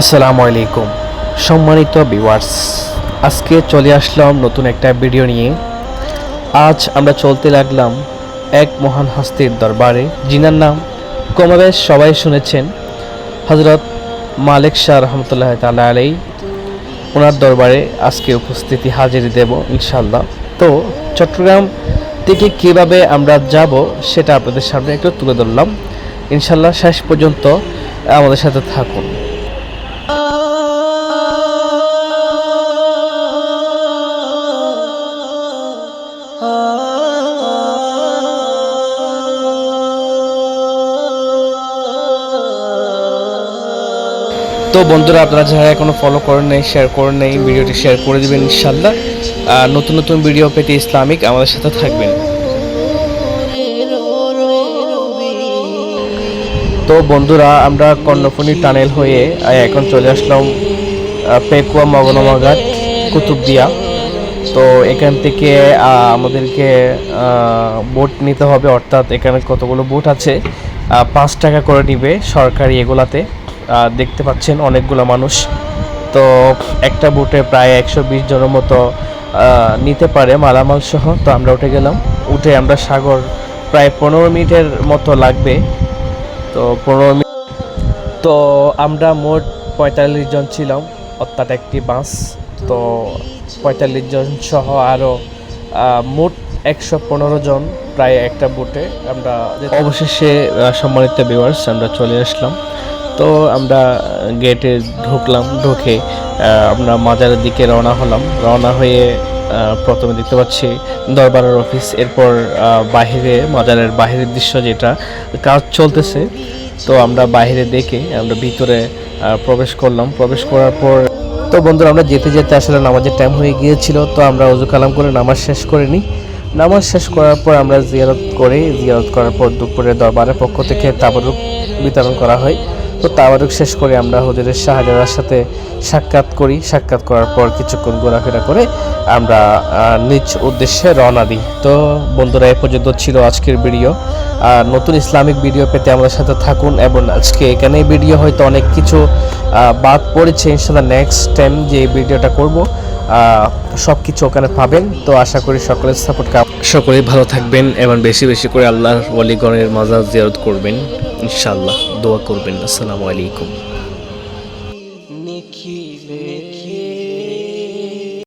আসসালামু আলাইকুম। সম্মানিত ভিউয়ার্স, আজকে চলে আসলাম নতুন একটা ভিডিও নিয়ে। আজ আমরা চলতে লাগলাম এক মহান হস্তির দরবারে যিনার নাম কমবেশ সবাই শুনেছেন। হজরত মালিক শাহ রহমতুল্লাহ তালা আলাই ওনার দরবারে আজকে উপস্থিতি হাজিরি দেব ইনশাল্লাহ তো চট্টগ্রাম থেকে কীভাবে আমরা যাব সেটা আপনাদের সামনে একটু তুলে ধরলাম। ইনশাল্লাহ শেষ পর্যন্ত আমাদের সাথে থাকুন। তো বন্ধুরা, আপনারা যারা এখনও ফলো করেন নাই শেয়ার করেন নাই, ভিডিওটি শেয়ার করে দিবেন ইনশাল্লাহ আর নতুন নতুন ভিডিও পেতে ইসলামিক আমাদের সাথে থাকবেন। তো বন্ধুরা, আমরা কর্ণফুনি টানেল হয়ে এখন চলে আসলাম পেকুয়া মগনমাঘাট, কুতুবদিয়া। তো এখান থেকে আমাদেরকে বোট নিতে হবে, অর্থাৎ এখানে কতগুলো বোট আছে পাঁচ টাকা করে নিবে সরকারি এগুলাতে। দেখতে পাচ্ছেন অনেকগুলো মানুষ। তো একটা বোটে প্রায় একশো বিশ জনের মতো নিতে পারে মালামাল সহ। তো আমরা উঠে গেলাম। উঠে আমরা সাগর প্রায় পনেরো মিনিটের মতো লাগবে। তো পনেরো মিনিট তো আমরা মোট পঁয়তাল্লিশ জন ছিলাম, অর্থাৎ একটি বাস। তো পঁয়তাল্লিশ জন সহ আরও মোট একশো পনেরো জন প্রায় একটা বোটে আমরা অবশেষে সম্মানিত ভিউয়ার্স আমরা চলে আসলাম। তো আমরা গেটে ঢুকলাম, ঢুকে আমরা মাজারের দিকে রওনা হলাম। রওনা হয়ে প্রথমে দেখতে পাচ্ছি দরবারের অফিস, এরপর বাহিরে, মাজারের বাহিরের দৃশ্য যেটা, কাজ চলতেছে। তো আমরা বাইরে দেখে আমরা ভিতরে প্রবেশ করলাম। প্রবেশ করার পর তো বন্ধুরা, আমরা যেতে যেতে আসলে নামাজের টাইম হয়ে গিয়েছিল, তো আমরা অজু কালাম করে নামাজ শেষ করে নিই। নামাজ শেষ করার পর আমরা জিয়ারত করে। জিয়ারত করার পর দুপুরে দরবারের পক্ষ থেকে তাবারুক বিতরণ করা হয়। তো তাবারুক শেষ করে আমরা হুজুরের শাহজাদার সাথে সাক্ষাৎ করি। সাক্ষাৎ করার পর কিছুক্ষণ ঘোরাফেরা করে আমরা নিজ উদ্দেশ্যে রওনা দিই। তো বন্ধুরা, এ পর্যন্ত ছিল আজকের ভিডিও। আর নতুন ইসলামিক ভিডিও পেতে আমাদের সাথে থাকুন এবং আজকে এখানে ভিডিও হয়তো অনেক কিছু বাদ পড়েছে ইনশাল্লাহ নেক্সট টাইম যে ভিডিওটা করব সব কিছু ওখানে পাবেন। তো আশা করি সকলের সাপোর্ট সকলেই ভালো থাকবেন এবং বেশি বেশি করে আল্লাহর অলিগণের মাজার জিয়ারত করবেন। ইনশাল্লাহ দোয়া করবেন। আসসালামু আলাইকুম।